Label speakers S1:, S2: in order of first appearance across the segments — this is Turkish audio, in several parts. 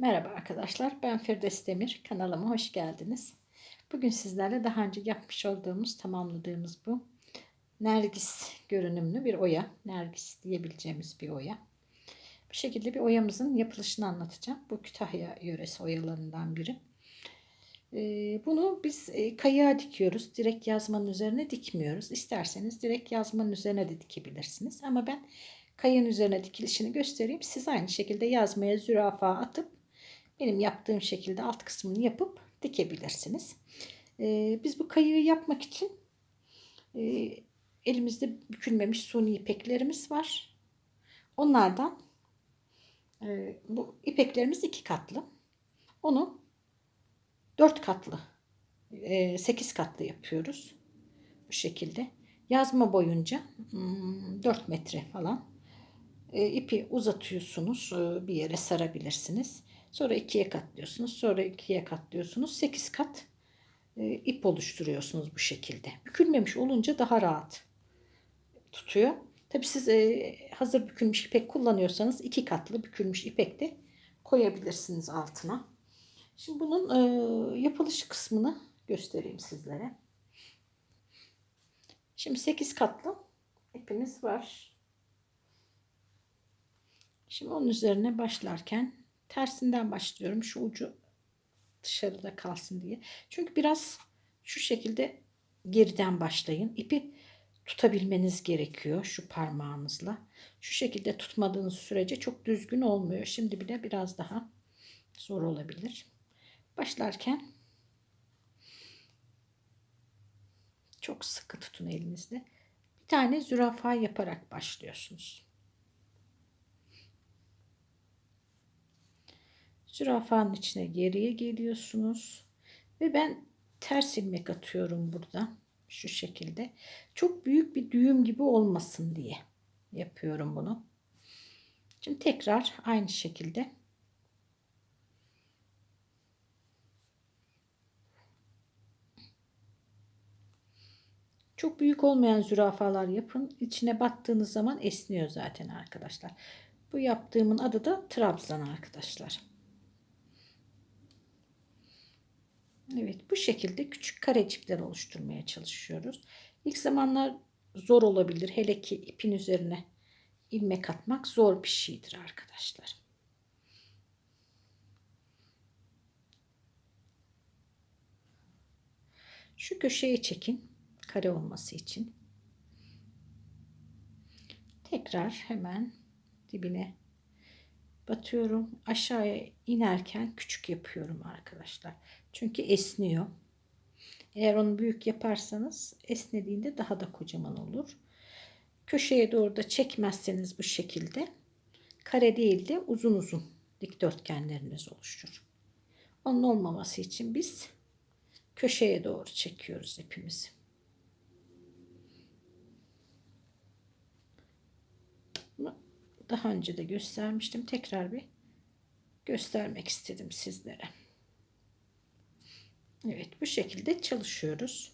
S1: Merhaba arkadaşlar, ben Firdevs Demir. Kanalıma hoş geldiniz. Bugün sizlerle daha önce yapmış olduğumuz, tamamladığımız bu Nergis görünümlü bir oya, Nergis diyebileceğimiz bir oya. Bu şekilde bir oyamızın yapılışını anlatacağım. Bu Kütahya yöresi oyalarından biri. Ee, bunu biz e, kayığa dikiyoruz. Direkt yazmanın üzerine dikmiyoruz. İsterseniz direkt yazmanın üzerine de dikebilirsiniz. Ama ben kayığın üzerine dikilişini göstereyim. Siz aynı şekilde yazmaya zürafa atıp benim yaptığım şekilde alt kısmını yapıp dikebilirsiniz. Ee, biz bu kayığı yapmak için e, elimizde bükülmemiş suni ipeklerimiz var. Onlardan e, bu ipeklerimiz iki katlı. Onu dört katlı, e, sekiz katlı yapıyoruz. Bu şekilde. Yazma boyunca hmm, 4 metre falan e, ipi uzatıyorsunuz. E, bir yere sarabilirsiniz. Sonra ikiye katlıyorsunuz. Sonra ikiye katlıyorsunuz. Sekiz kat e, ip oluşturuyorsunuz bu şekilde. Bükülmemiş olunca daha rahat tutuyor. Tabi siz e, hazır bükülmüş ipek kullanıyorsanız iki katlı bükülmüş ipek de koyabilirsiniz altına. Şimdi bunun e, yapılış kısmını göstereyim sizlere. Şimdi 8 katlı ipimiz var. Şimdi onun üzerine başlarken tersinden başlıyorum. Şu ucu dışarıda kalsın diye. Çünkü biraz şu şekilde geriden başlayın. İpi tutabilmeniz gerekiyor şu parmağınızla. Şu şekilde tutmadığınız sürece çok düzgün olmuyor. Şimdi bile biraz daha zor olabilir. Başlarken çok sıkı tutun elinizle. Bir tane zürafa yaparak başlıyorsunuz. Zürafanın içine geriye geliyorsunuz. Ve ben ters ilmek atıyorum burada. Şu şekilde. Çok büyük bir düğüm gibi olmasın diye yapıyorum bunu. Şimdi tekrar aynı şekilde Çok büyük olmayan zürafalar yapın. İçine battığınız zaman esniyor zaten arkadaşlar. Bu yaptığımın adı da trabzan arkadaşlar. Evet bu şekilde küçük karecikler oluşturmaya çalışıyoruz. İlk zamanlar zor olabilir. Hele ki ipin üzerine ilmek atmak zor bir şeydir arkadaşlar. Şu köşeye çekin kare olması için. Tekrar hemen dibine batıyorum. Aşağıya inerken küçük yapıyorum arkadaşlar. Çünkü esniyor. Eğer onu büyük yaparsanız esnediğinde daha da kocaman olur. Köşeye doğru da çekmezseniz bu şekilde kare değil de uzun uzun dikdörtgenleriniz oluşur. Onun olmaması için biz köşeye doğru çekiyoruz ipimizi. Daha önce de göstermiştim. Tekrar bir göstermek istedim sizlere. Evet bu şekilde çalışıyoruz.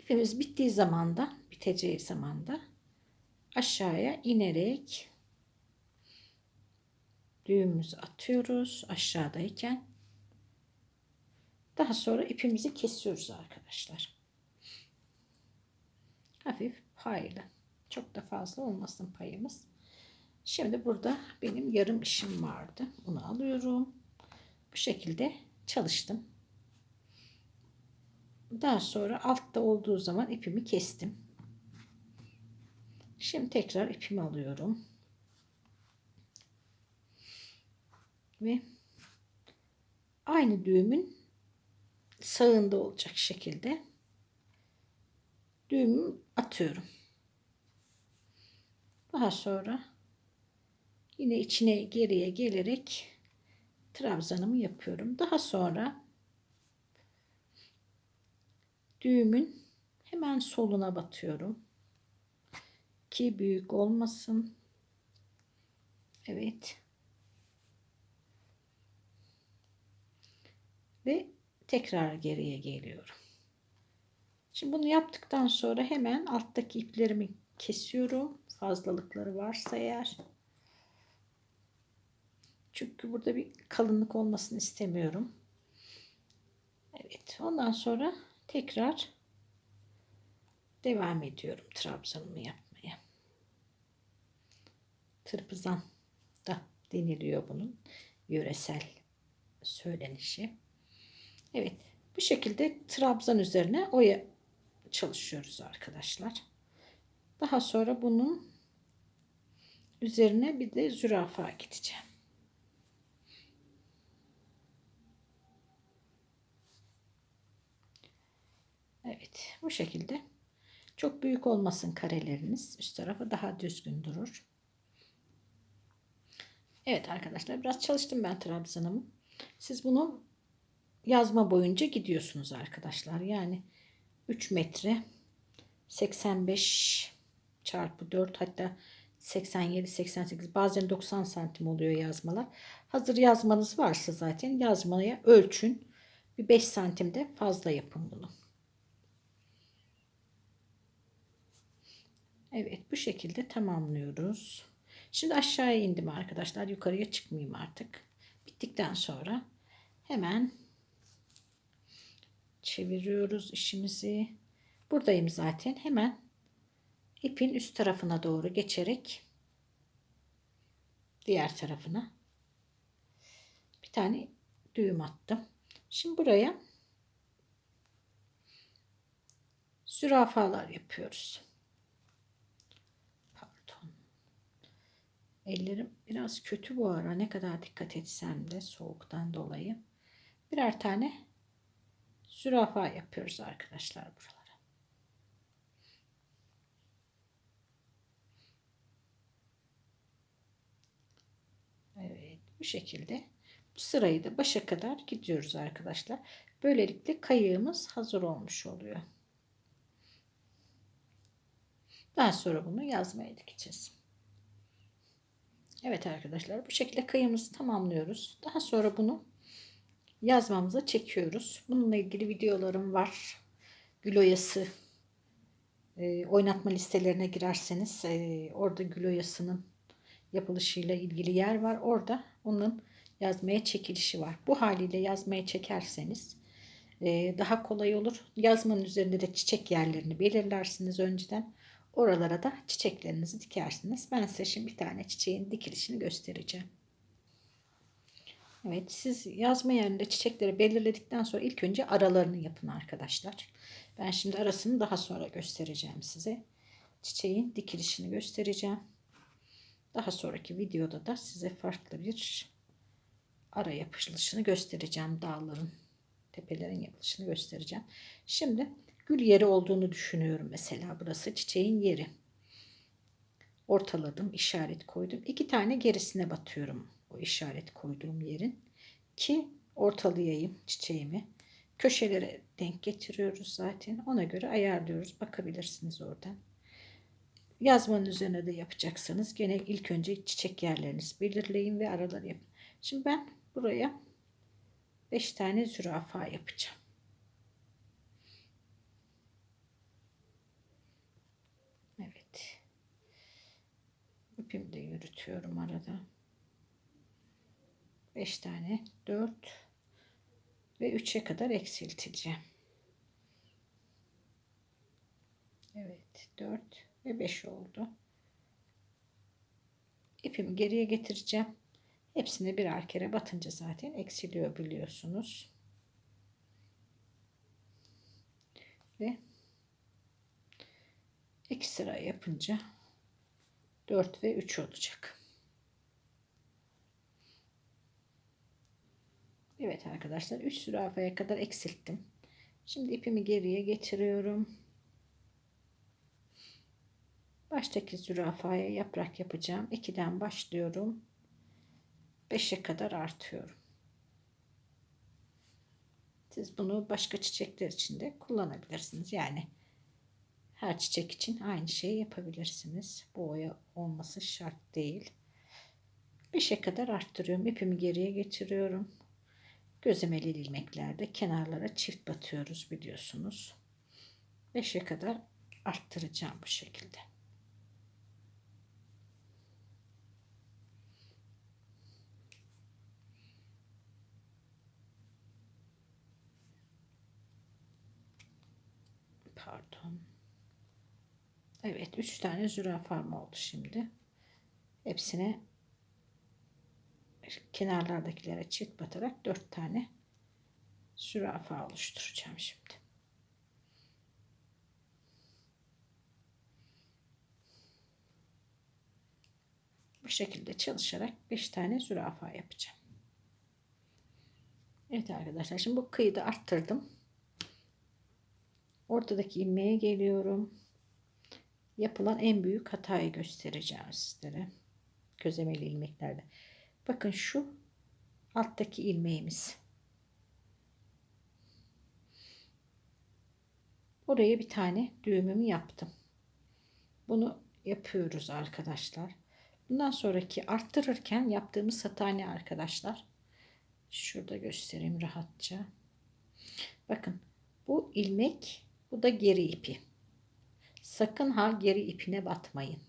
S1: İpimiz bittiği zaman da biteceği zaman da aşağıya inerek düğümümüzü atıyoruz aşağıdayken. Daha sonra ipimizi kesiyoruz arkadaşlar. Hafif paylı. Çok da fazla olmasın payımız. Şimdi burada benim yarım işim vardı. Onu alıyorum. Bu şekilde çalıştım. Daha sonra altta olduğu zaman ipimi kestim. Şimdi tekrar ipimi alıyorum. Ve aynı düğümün sağında olacak şekilde düğümü atıyorum. Daha sonra yine içine geriye gelerek trabzanımı yapıyorum. Daha sonra düğümün hemen soluna batıyorum. Ki büyük olmasın. Evet. Ve tekrar geriye geliyorum. Şimdi bunu yaptıktan sonra hemen alttaki iplerimi kesiyorum. Fazlalıkları varsa eğer. Çünkü burada bir kalınlık olmasını istemiyorum. Evet. Ondan sonra tekrar devam ediyorum trabzanımı yapmaya. Tırpızan da deniliyor bunun yöresel söylenişi. Evet. Bu şekilde trabzan üzerine oya çalışıyoruz arkadaşlar. Daha sonra bunun üzerine bir de zürafa gideceğim. Evet bu şekilde. Çok büyük olmasın kareleriniz. Üst tarafı daha düzgün durur. Evet arkadaşlar biraz çalıştım ben trabzanımı. Siz bunu yazma boyunca gidiyorsunuz arkadaşlar. Yani 3 metre 85 çarpı 4 hatta 87 88 bazen 90 santim oluyor yazmalar. Hazır yazmanız varsa zaten yazmaya ölçün. Bir 5 santimde fazla yapın bunu. Evet bu şekilde tamamlıyoruz. Şimdi aşağıya indim arkadaşlar. Yukarıya çıkmayayım artık. Bittikten sonra hemen çeviriyoruz işimizi. Buradayım zaten. Hemen ipin üst tarafına doğru geçerek diğer tarafına bir tane düğüm attım. Şimdi buraya zürafalar yapıyoruz. Ellerim biraz kötü bu ara. Ne kadar dikkat etsem de soğuktan dolayı. Birer tane zürafa yapıyoruz arkadaşlar buralara. Evet bu şekilde bu sırayı da başa kadar gidiyoruz arkadaşlar. Böylelikle kayığımız hazır olmuş oluyor. Daha sonra bunu yazmaya dikeceğiz. Evet arkadaşlar bu şekilde kayığımızı tamamlıyoruz. Daha sonra bunu yazmamıza çekiyoruz. Bununla ilgili videolarım var. Gül oyası e, oynatma listelerine girerseniz e, orada gül oyasının yapılışıyla ilgili yer var. Orada onun yazmaya çekilişi var. Bu haliyle yazmaya çekerseniz e, daha kolay olur. Yazmanın üzerinde de çiçek yerlerini belirlersiniz önceden. Oralara da çiçeklerinizi dikersiniz. Ben size şimdi bir tane çiçeğin dikilişini göstereceğim. Evet siz yazma yerinde çiçekleri belirledikten sonra ilk önce aralarını yapın arkadaşlar. Ben şimdi arasını daha sonra göstereceğim size. Çiçeğin dikilişini göstereceğim. Daha sonraki videoda da size farklı bir ara yapılışını göstereceğim. Dağların, tepelerin yapılışını göstereceğim. Şimdi gül yeri olduğunu düşünüyorum mesela. Burası çiçeğin yeri. Ortaladım, işaret koydum. İki tane gerisine batıyorum o işaret koyduğum yerin ki ortalayayım çiçeğimi. Köşelere denk getiriyoruz zaten. Ona göre ayarlıyoruz. Bakabilirsiniz oradan. Yazmanın üzerine de yapacaksanız gene ilk önce çiçek yerlerinizi belirleyin ve araları yapın. Şimdi ben buraya 5 tane zürafa yapacağım. Evet. İpimi de yürütüyorum arada. 5 tane 4 ve 3'e kadar eksilteceğim. Evet 4 ve 5 oldu. İpimi geriye getireceğim. Hepsini birer kere batınca zaten eksiliyor biliyorsunuz. Ve iki sıra yapınca 4 ve 3 olacak. Evet arkadaşlar 3 zürafaya kadar eksilttim. Şimdi ipimi geriye getiriyorum. Baştaki zürafaya yaprak yapacağım. 2'den başlıyorum. 5'e kadar artıyorum. Siz bunu başka çiçekler için de kullanabilirsiniz. Yani her çiçek için aynı şeyi yapabilirsiniz. Bu oya olması şart değil. 5'e kadar arttırıyorum. İpimi geriye getiriyorum. Gözlemeli ilmeklerde kenarlara çift batıyoruz biliyorsunuz. 5'e kadar arttıracağım bu şekilde. Evet 3 tane zürafam oldu şimdi. Hepsine kenarlardakilere çift batarak 4 tane zürafa oluşturacağım şimdi. Bu şekilde çalışarak 5 tane zürafa yapacağım. Evet arkadaşlar şimdi bu kıyıda arttırdım. Ortadaki ilmeğe geliyorum. Yapılan en büyük hatayı göstereceğim sizlere. Közemeli ilmeklerde. Bakın şu alttaki ilmeğimiz. Oraya bir tane düğümümü yaptım. Bunu yapıyoruz arkadaşlar. Bundan sonraki arttırırken yaptığımız hata ne arkadaşlar? Şurada göstereyim rahatça. Bakın bu ilmek bu da geri ipi. Sakın ha geri ipine batmayın.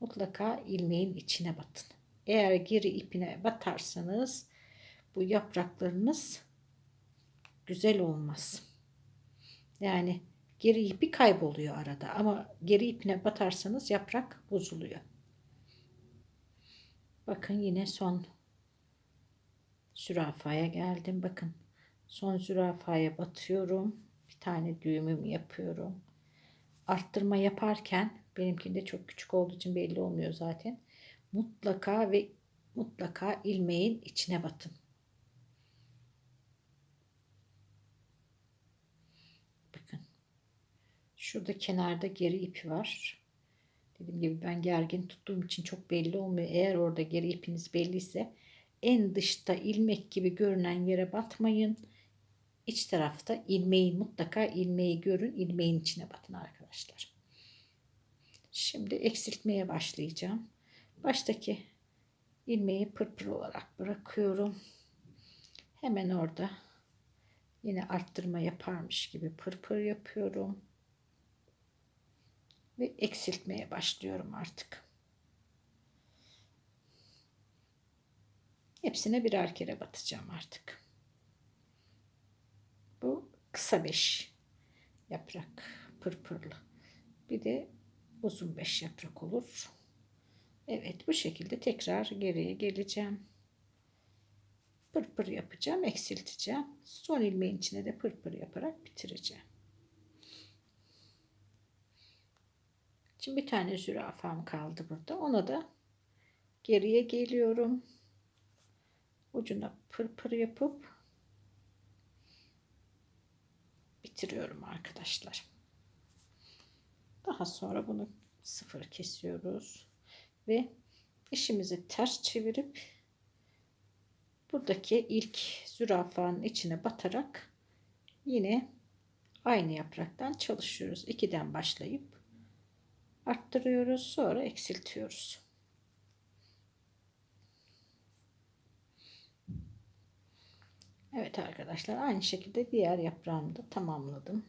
S1: Mutlaka ilmeğin içine batın. Eğer geri ipine batarsanız bu yapraklarınız güzel olmaz. Yani geri ipi kayboluyor arada ama geri ipine batarsanız yaprak bozuluyor. Bakın yine son zürafaya geldim. Bakın son zürafaya batıyorum. Bir tane düğümüm yapıyorum. Arttırma yaparken benimkinde çok küçük olduğu için belli olmuyor zaten. Mutlaka ve mutlaka ilmeğin içine batın. Bakın. Şurada kenarda geri ipi var. Dediğim gibi ben gergin tuttuğum için çok belli olmuyor. Eğer orada geri ipiniz belliyse en dışta ilmek gibi görünen yere batmayın. İç tarafta ilmeği mutlaka ilmeği görün. ilmeğin içine batın arkadaşlar. Şimdi eksiltmeye başlayacağım. Baştaki ilmeği pırpır olarak bırakıyorum. Hemen orada yine arttırma yaparmış gibi pırpır yapıyorum ve eksiltmeye başlıyorum artık. Hepsine birer kere batacağım artık. Bu kısa beş yaprak pırpırlı. Bir de uzun beş yaprak olur. Evet bu şekilde tekrar geriye geleceğim. Pırpır yapacağım, eksilteceğim. Son ilmeğin içine de pırpır yaparak bitireceğim. Şimdi bir tane zürafam kaldı burada. Ona da geriye geliyorum. Ucuna pırpır yapıp bitiriyorum arkadaşlar. Daha sonra bunu sıfır kesiyoruz ve işimizi ters çevirip buradaki ilk zürafanın içine batarak yine aynı yapraktan çalışıyoruz. 2'den başlayıp arttırıyoruz sonra eksiltiyoruz. Evet arkadaşlar aynı şekilde diğer yaprağımı da tamamladım.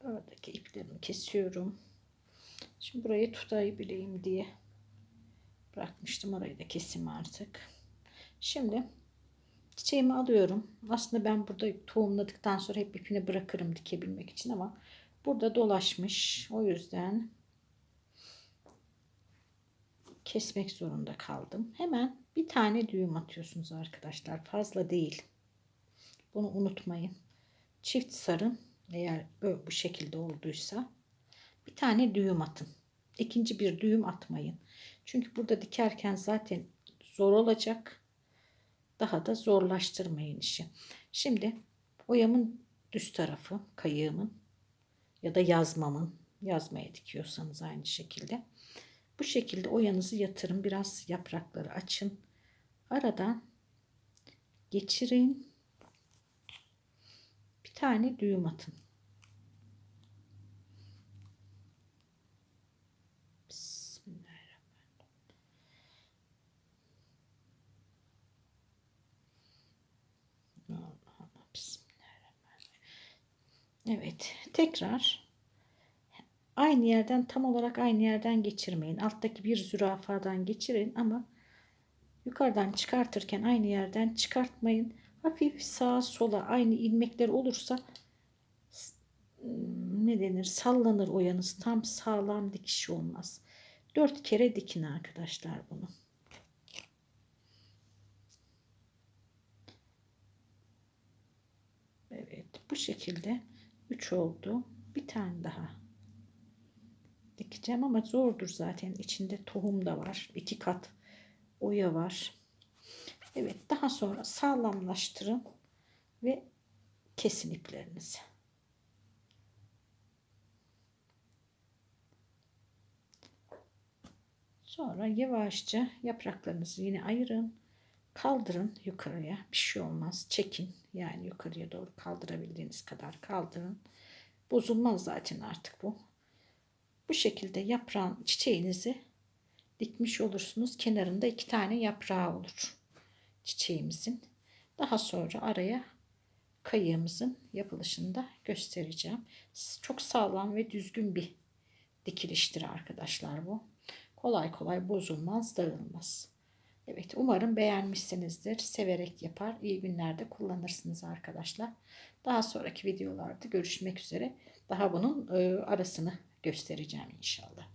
S1: Oradaki iplerimi kesiyorum. Şimdi burayı tutabileyim diye bırakmıştım. Orayı da keseyim artık. Şimdi çiçeğimi alıyorum. Aslında ben burada tohumladıktan sonra hep ipini bırakırım dikebilmek için ama burada dolaşmış. O yüzden kesmek zorunda kaldım. Hemen bir tane düğüm atıyorsunuz arkadaşlar. Fazla değil. Bunu unutmayın. Çift sarın. Eğer bu şekilde olduysa bir tane düğüm atın. İkinci bir düğüm atmayın. Çünkü burada dikerken zaten zor olacak. Daha da zorlaştırmayın işi. Şimdi oyamın düz tarafı, kayığımın ya da yazmamın yazmaya dikiyorsanız aynı şekilde. Bu şekilde oyanızı yatırın. Biraz yaprakları açın. Aradan geçirin. Bir tane düğüm atın. Evet. Tekrar aynı yerden tam olarak aynı yerden geçirmeyin. Alttaki bir zürafadan geçirin ama yukarıdan çıkartırken aynı yerden çıkartmayın. Hafif sağa sola aynı ilmekler olursa ne denir sallanır oyanız tam sağlam dikiş olmaz. Dört kere dikin arkadaşlar bunu. Evet bu şekilde 3 oldu. Bir tane daha dikeceğim ama zordur zaten. İçinde tohum da var. iki kat oya var. Evet daha sonra sağlamlaştırın ve kesin iplerinizi. Sonra yavaşça yapraklarınızı yine ayırın. Kaldırın yukarıya. Bir şey olmaz. Çekin. Yani yukarıya doğru kaldırabildiğiniz kadar kaldırın. Bozulmaz zaten artık bu. Bu şekilde yaprağın çiçeğinizi dikmiş olursunuz. Kenarında iki tane yaprağı olur çiçeğimizin. Daha sonra araya kayığımızın yapılışını da göstereceğim. Çok sağlam ve düzgün bir dikiliştir arkadaşlar bu. Kolay kolay bozulmaz, dağılmaz. Evet umarım beğenmişsinizdir. Severek yapar, iyi günlerde kullanırsınız arkadaşlar. Daha sonraki videolarda görüşmek üzere. Daha bunun e, arasını göstereceğim inşallah.